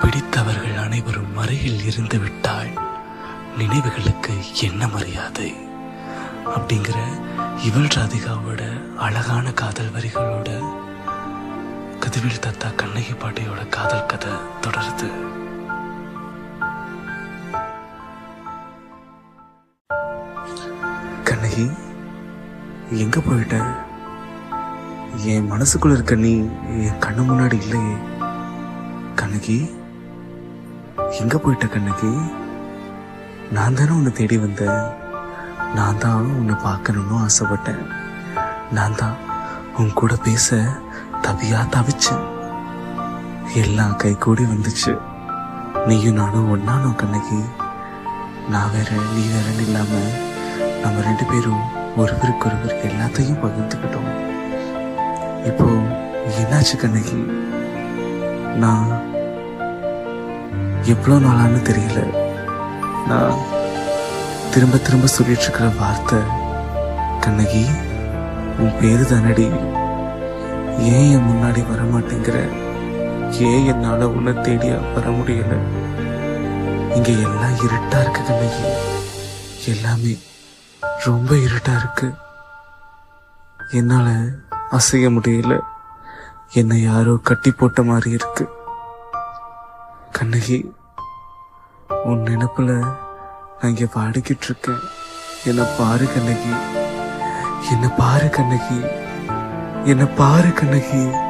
பிடித்தவர்கள் அனைவரும் மறையில் இருந்து விட்டால் நினைவுகளுக்கு என்ன மரியாதை? அப்படிங்கிற இவள் ராதிகாவோட அழகான காதல் வரிகளோட கதிவில் தத்தா கண்ணகி பாட்டியோட காதல் கதை தொடருது. கண்ணகி எங்க போயிட்ட? என் மனசுக்குள்ள இருக்க நீ என் கண்ணு முன்னாடி இல்லையே. கண்ணகி? எங்க போயிட்ட கண்ணகி? நான் தானே உன்னை தேடி வந்தேன் நான் தான் உன்னை பார்க்கணும்னு ஆசைப்பட்டேன். நான் தான் உன் கூட பேச தவியா தவிச்சேன். எல்லாம் கை கூடி வந்துச்சு. நீயும் நானும் ஒன்னானோம் கண்ணகி. நான் வேற நீ வேறன்னு இல்லாம நம்ம ரெண்டு பேரும் ஒருவருக்கு ஒருவர் எல்லாத்தையும் பகிர்ந்துக்கிட்டோம். இப்போ என்னாச்சு கண்ணகி? நான் எவ்வளோ நாளான்னு தெரியல. நான் திரும்ப திரும்ப சொல்லிட்டு இருக்கிற வார்த்தை கண்ணகி உன் பேரு தானடி. ஏன் என் முன்னாடி வர மாட்டேங்கிற ஏன் என்னால உன்னை தேடி வர முடியல? இங்க எல்லாம் இருட்டா இருக்கு கண்ணகி. எல்லாமே ரொம்ப இருட்டா இருக்கு. என்னால அசைய முடியல. என்னை யாரோ கட்டி போட்ட மாதிரி இருக்கு. கண்ணகி உன் நினப்புல நான் இங்க பாடிக்கிட்டு இருக்கேன் என்னை பாரு கண்ணகி. என்னை பாரு கண்ணகி. என்னை பாரு கண்ணகி.